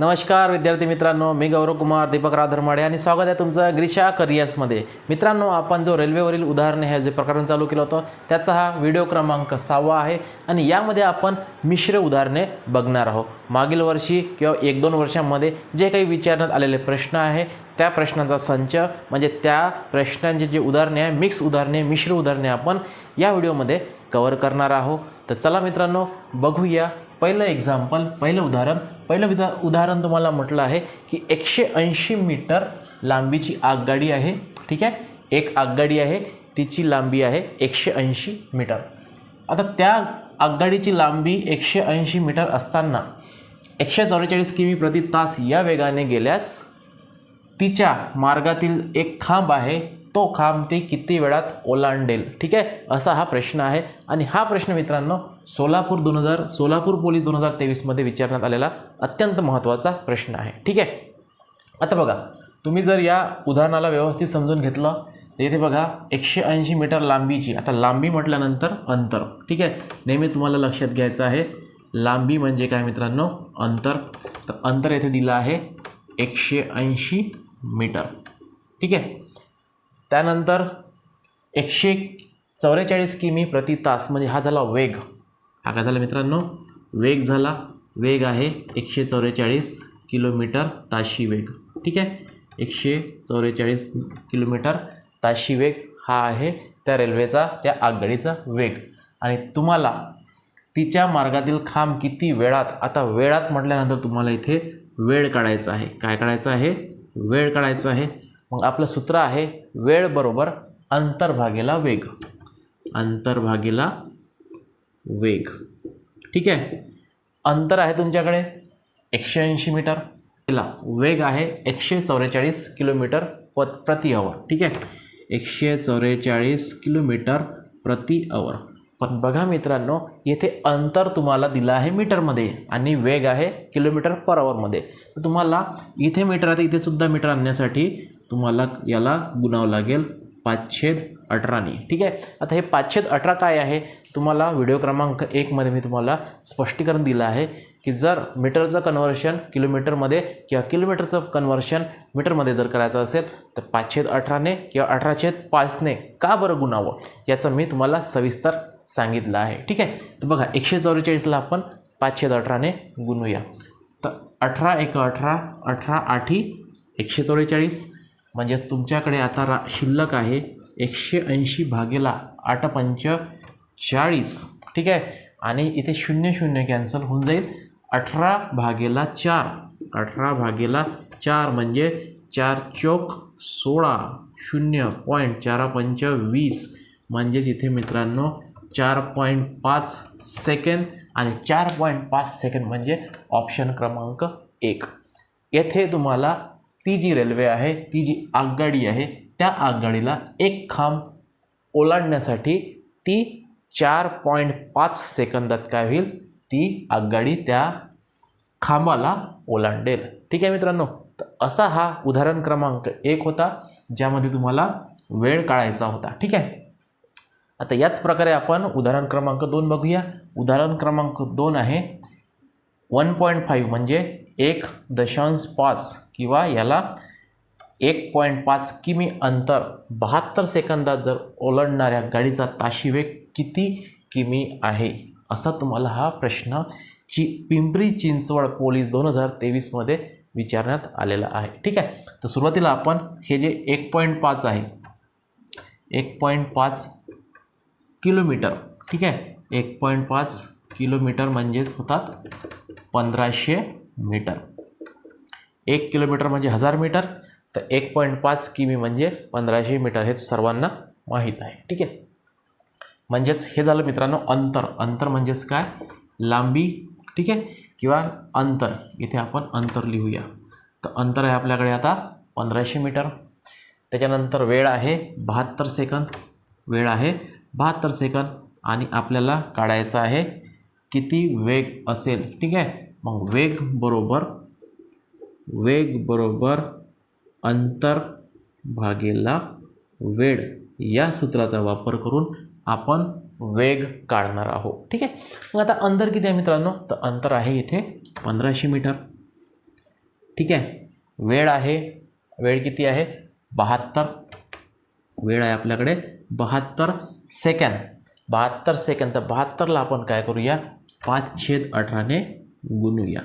नमस्कार विद्यार्थी मित्रांनो. मी गौरव कुमार दीपक राधरमाडे आणि स्वागत आहे तुमचं ग्रीशा करियर्समध्ये मित्रांनो आपण जो रेल्वेवरील उदाहरणे हे जे प्रकरण चालू केलं होतं त्याचा हा व्हिडिओ क्रमांक सहावा आहे आणि यामध्ये आपण मिश्र उदाहरणे बघणार आहोत. मागील वर्षी किंवा एक दोन वर्षांमध्ये जे काही विचारण्यात आलेले प्रश्न आहे त्या प्रश्नांचा संच म्हणजे त्या प्रश्नांचे जे उदाहरणे आहे मिक्स उदाहरणे मिश्र उदाहरणे आपण या व्हिडिओमध्ये कवर करणार आहोत. तर चला मित्रांनो बघूया पहिलं एक्झाम्पल पहिलं उदाहरण पहिलं विधा उदाहरण तुम्हाला म्हटलं आहे की एकशे ऐंशी मीटर लांबीची आगगाडी आहे ठीक आहे? एक आगगाडी आहे तिची लांबी आहे एकशे ऐंशी मीटर. आता त्या आगगाडीची लांबी एकशे ऐंशी मीटर असताना एकशे चौवेचाळीस किमी प्रति तास या वेगाने गेल्यास तिच्या मार्गातील एक खांब आहे तो काम ती किती वेळात ओलांडेल? ठीक आहे? असा हा प्रश्न आहे. आणि हा प्रश्न मित्रांनो सोलापूर दोन हजार सोलापूर पोलीस दोन हजार तेवीसमध्ये विचारण्यात आलेला अत्यंत महत्त्वाचा प्रश्न आहे. ठीक आहे? आता बघा तुम्ही जर या उदाहरणाला व्यवस्थित समजून घेतलं तर इथे बघा एकशे ऐंशी मीटर लांबीची आता लांबी म्हटल्यानंतर अंतर. ठीक आहे? नेहमी तुम्हाला लक्षात घ्यायचं आहे. लांबी म्हणजे काय मित्रांनो? अंतर. तर अंतर येथे दिलं आहे एकशे ऐंशी मीटर. ठीक आहे? त्यानंतर एकशे चौवेचाळीस किमी प्रति तास म्हणजे हा झाला वेग. हा काय झाला मित्रांनो? वेग झाला. वेग आहे एकशे चौवेचाळीस किलोमीटर ताशी वेग. ठीक आहे? एकशे चौवेचाळीस किलोमीटर ताशी वेग हा आहे त्या रेल्वेचा त्या आगगाडीचा वेग. आणि तुम्हाला तिच्या मार्गातील खांब किती वेळात आता वेळात म्हटल्यानंतर तुम्हाला इथे वेळ काढायचा आहे. काय काढायचं आहे? वेळ काढायचं आहे. मग आपलं सूत्र आहे वेळ बरोबर अंतरभागेला वेग. अंतर्भागेला वेग. ठीक आहे? अंतर आहे तुमच्याकडे? एकशे ऐंशी मीटर. तिला वेग आहे एकशे चौवेचाळीस किलोमीटर प प्रति अवर ठीक आहे? एकशे चौवेचाळीस किलोमीटर प्रति अवर पण बघा मित्रांनो येथे अंतर तुम्हाला दिलं आहे मीटरमध्ये आणि वेग आहे किलोमीटर पर आवरमध्ये तर तुम्हाला इथे मीटर आहे इथे सुद्धा मीटर आणण्यासाठी तुम्हाला याला गुणावं लागेल पाचशेद अठराने ठीक आहे? आता हे पाचशेद अठरा काय आहे? तुम्हाला व्हिडिओ क्रमांक एकमध्ये मी तुम्हाला स्पष्टीकरण दिलं आहे की जर मीटरचं कन्व्हर्शन किलोमीटरमध्ये किंवा किलोमीटरचं कन्व्हर्शन मीटरमध्ये जर करायचं असेल तर पाचशेद अठराने किंवा अठराशेद पाचने का बरं गुणावं? याचं मी तुम्हाला सविस्तर सांगितलं आहे. ठीक आहे? तर बघा एकशे चौवेचाळीसला आपण पाचशेद अठराने गुणूया. तर अठरा एक अठरा अठरा आठी एकशे चौवेचाळीस म्हणजेच तुमच्याकडे आता रा शिल्लक आहे एकशे ऐंशी भागेला आठ पंच चाळीस. ठीक आहे? आणि इथे शून्य शून्य कॅन्सल होऊन जाईल. अठरा भागेला चार. अठरा भागेला चार म्हणजे चार चौक सोळा. शून्य पॉईंट चारा पंच वीस. म्हणजेच इथे मित्रांनो चार पॉईंट पाच सेकंड आणि चार पॉईंट पाच सेकंड म्हणजे ऑप्शन क्रमांक एक. येथे तुम्हाला ती जी रेल्वे आहे ती जी आगगाडी आहे त्या आगगाडीला एक खांब ओलांडण्यासाठी ती चार पॉईंट पाच सेकंदात काय होईल? ती आगगाडी त्या खांबाला ओलांडेल. ठीक आहे मित्रांनो? तर असा हा उदाहरण क्रमांक एक होता ज्यामध्ये तुम्हाला वेळ काढायचा होता. ठीक आहे? आता याच प्रकारे आपण उदाहरण क्रमांक दोन बघूया. उदाहरण क्रमांक दोन आहे वन पॉईंट फाईव्ह म्हणजे एक दशांश पाच किंवा याला एक पॉईंट पाच किमी अंतर. बहात्तर सेकंदात जर ओलांडणाऱ्या गाडीचा ताशी वेग किती किमी आहे? असा तुम्हाला हा प्रश्न ची पिंपरी चिंचवड पोलीस दोन हजार तेवीसमध्ये विचारण्यात आलेला आहे. ठीक आहे? तर सुरुवातीला आपण हे जे एक पॉईंट पाच आहे एक पॉईंट पाच किलोमीटर. ठीक आहे? एक पॉईंट पाच किलोमीटर म्हणजेच होतात पंधराशे मीटर. एक किलोमीटर म्हणजे हजार मीटर तर एक पॉईंट पाच किमी म्हणजे पंधराशे मीटर हे सर्वांना माहीत आहे. ठीक आहे? म्हणजेच हे झालं मित्रांनो अंतर. अंतर म्हणजेच काय? लांबी. ठीक आहे? किंवा अंतर. इथे आपण अंतर लिहूया. तर अंतर आहे आपल्याकडे आता पंधराशे मीटर. त्याच्यानंतर वेळ आहे बहात्तर सेकंद. वेळ आहे बहात्तर सेकंद. आणि आपल्याला काढायचं आहे किती वेग असेल. ठीक आहे? मग वेग बरोबर वेग बरोबर अंतर भागेला वेळ. या सूत्राचा वापर करून आपण वेग काढणार आहोत. ठीक आहे? मग आता अंतर किती आहे मित्रांनो? तर अंतर आहे इथे पंधराशे मीटर. ठीक आहे? वेळ आहे. वेळ किती आहे? बहात्तर. वेळ आहे आपल्याकडे बहात्तर सेकंद. बहात्तर सेकंद. तर बहात्तरला आपण काय करूया? पाच छेद अठराने गुणूया.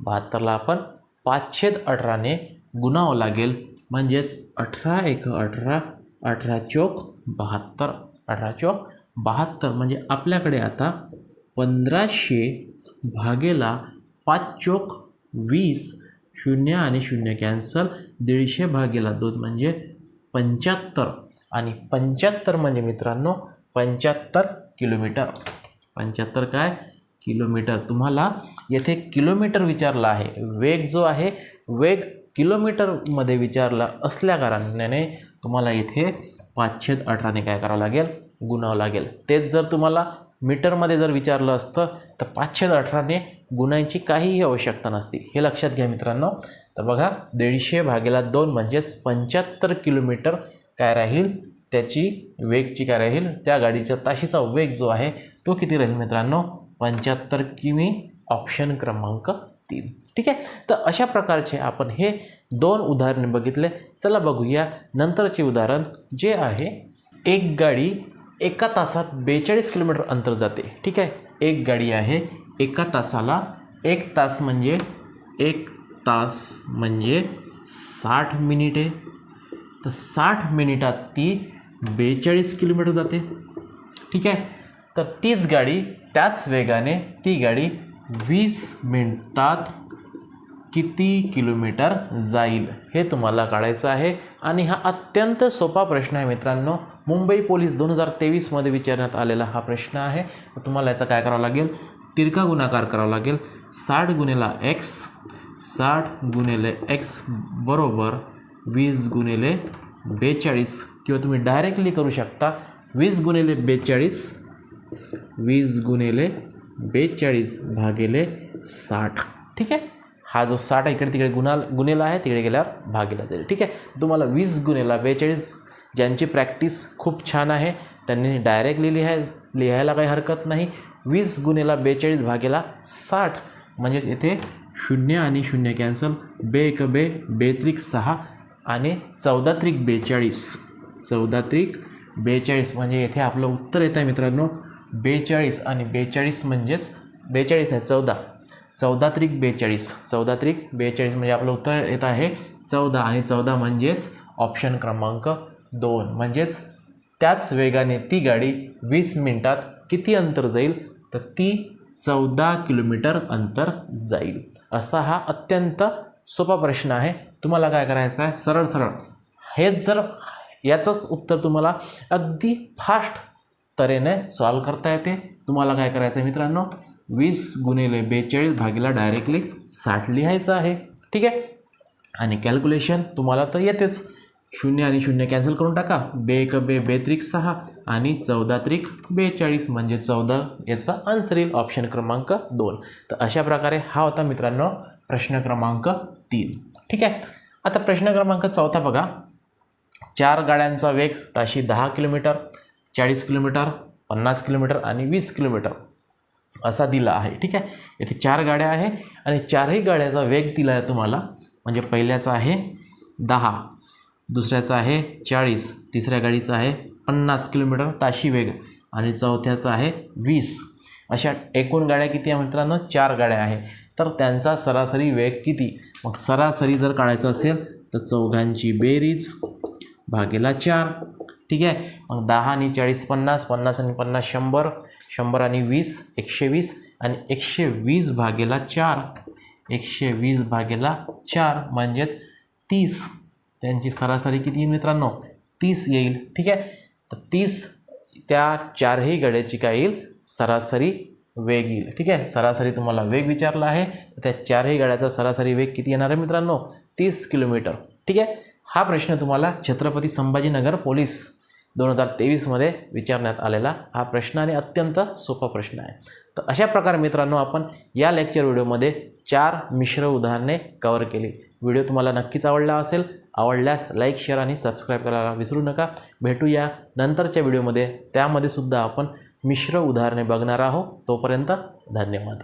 बहात्तरला आपण पाचशेद अठराने गुणावं लागेल. म्हणजेच अठरा एक अठरा अठरा चोक बहात्तर अठरा चोक बहात्तर. म्हणजे आपल्याकडे आता पंधराशे भागेला पाच चोक वीस शून्य आणि शून्य कॅन्सल दीडशे भागेला दोन म्हणजे पंच्याहत्तर. आणि पंच्याहत्तर म्हणजे मित्रांनो पंच्याहत्तर किलोमीटर. पंच्याहत्तर काय? किलोमीटर. तुम्हाला येथे किलोमीटर विचारला आहे. वेग जो आहे वेग किलोमीटरमध्ये विचारला असल्या कारणाने तुम्हाला इथे पाचशे अठराने काय करावं लागेल? गुणावं लागेल. तेच जर तुम्हाला मीटरमध्ये जर विचारलं असतं तर पाचशे अठराने गुणांची काहीही आवश्यकता नसती. हे लक्षात घ्या मित्रांनो. तर बघा दीडशे भागेला दोन म्हणजेच पंच्याहत्तर किलोमीटर काय राहील? त्याची वेगची काय राहील? त्या गाडीच्या ताशीचा वेग जो आहे तो किती राहील मित्रांनो? पंच्याहत्तर किमी ऑप्शन क्रमांक तीन. ठीक आहे? तर अशा प्रकारचे आपण हे दोन उदाहरणे बघितले. चला बघूया नंतरचे उदाहरण जे आहे एक गाडी एका तासात बेचाळीस किलोमीटर अंतर जाते. ठीक आहे? एक गाडी आहे एका तासाला एक तास म्हणजे एक तास म्हणजे साठ मिनिटे. तर साठ मिनिटात ती बेचाळीस किलोमीटर जाते. ठीक आहे? तर तीच गाडी त्याच वेगाने ती गाडी वीस मिनटात किती किलोमीटर जाईल हे तुम्हाला काढायचं आहे. आणि हा अत्यंत सोपा प्रश्न आहे मित्रांनो. मुंबई पोलीस दोन हजार तेवीसमध्ये विचारण्यात आलेला हा प्रश्न आहे. तुम्हाला याचा काय करावं लागेल? तिरका गुणाकार करावा लागेल. साठ गुणेला एक्स साठ गुणिले एक्स बरोबर वीस गुणिले बेचाळीस किंवा तुम्ही डायरेक्टली करू शकता. वीस गुणिले बेचाळीस वीस गुणिले बेचाळीस भागिले साठ. ठीक आहे? हा जो साठ आहे इकडे तिकडे गुणाल गुन्हेला आहे तिकडे गेल्यावर भागीला जाईल. ठीक आहे? तुम्हाला वीस गुन्हेला बेचाळीस ज्यांची प्रॅक्टिस खूप छान आहे त्यांनी डायरेक्टली लिहाय लिहायला काही हरकत नाही. वीस गुन्हेला बेचाळीस भागेला साठ म्हणजेच इथे शून्य आणि शून्य कॅन्सल. बे एक बे बेत्रिक सहा आणि चौदा त्रिक बेचाळीस. चौदा त्रिक बेचाळीस म्हणजे येथे आपलं उत्तर येतं आहे मित्रांनो. बेचाळीस आणि बेचाळीस म्हणजेच बेचाळीस आहे चौदा. चौदा त्रिक बेचाळीस. चौदा त्रिक बेचाळीस म्हणजे आपलं उत्तर येत आहे चौदा आणि चौदा म्हणजेच ऑप्शन क्रमांक दोन. म्हणजेच त्याच वेगाने ती गाडी वीस मिनिटात किती अंतर जाईल? तर ती चौदा किलोमीटर अंतर जाईल. असा हा अत्यंत सोपा प्रश्न आहे. तुम्हाला काय करायचं आहे? सरळ सरळ. हेच जर याचंच उत्तर तुम्हाला अगदी फास्ट तऱ्हेने सॉल्व करता येते. तुम्हाला काय करायचं आहे मित्रांनो? वीस गुणिले बेचाळीस भागीला डायरेक्टली साठ लिहायचं आहे. ठीक आहे? आणि कॅल्क्युलेशन तुम्हाला तर येतेच. शून्य आणि शून्य कॅन्सल करून टाका. बे एक बे बेत्रिक सहा आणि चौदा त्रिक बेचाळीस म्हणजे चौदा याचा आन्सर येईल ऑप्शन क्रमांक दोन. तर अशा प्रकारे हा होता मित्रांनो प्रश्न क्रमांक तीन. ठीक आहे? आता प्रश्न क्रमांक चौथा बघा. चार गाड्यांचा वेग ताशी दहा किलोमीटर. चाळीस किलोमीटर पन्नास किलोमीटर आणि वीस किलोमीटर असा दिला आहे. ठीक आहे? येथे चार गाड्या आहे आणि चारही गाड्याचा वेग दिला आहे तुम्हाला. म्हणजे पहिल्याचा आहे दहा दुसऱ्याचा आहे चाळीस तिसऱ्या गाडीचा आहे पन्नास किलोमीटर ताशी वेग आणि चौथ्याचा आहे वीस. अशा एकूण गाड्या किती आहे मित्रांनो? चार गाड्या आहे. तर त्यांचा सरासरी वेग किती? मग सरासरी जर काढायचं असेल तर चौघांची बेरीज भागेला चार ठीक आहे? मग दहा आणि चाळीस पन्नास पन्नास आणि पन्नास शंभर शंभर आणि वीस एकशे वीस आणि एकशे वीस भागेला चार. एकशे वीस भागेला चार म्हणजेच तीस. त्यांची सरासरी किती येईल मित्रांनो? तीस येईल. ठीक आहे? तर तीस त्या चारही गड्याची काय येईल? सरासरी वेग येईल. ठीक आहे? सरासरी तुम्हाला वेग विचारला आहे. तर त्या चारही गाड्याचा सरासरी वेग किती येणार आहे मित्रांनो? तीस किलोमीटर. ठीक आहे? हा प्रश्न तुम्हाला छत्रपती संभाजीनगर पोलीस दोन हजार तेवीसमध्ये विचारण्यात आलेला हा प्रश्न आणि अत्यंत सोपा प्रश्न आहे. तर अशा प्रकारे मित्रांनो आपण या लेक्चर व्हिडिओमध्ये चार मिश्र उदाहरणे कवर केली. व्हिडिओ तुम्हाला नक्कीच आवडला असेल आवडल्यास लाईक शेअर आणि सबस्क्राईब करायला विसरू नका. भेटूया नंतरच्या व्हिडिओमध्ये त्यामध्ये सुद्धा आपण मिश्र उदाहरणे बघणार आहोत. तोपर्यंत धन्यवाद.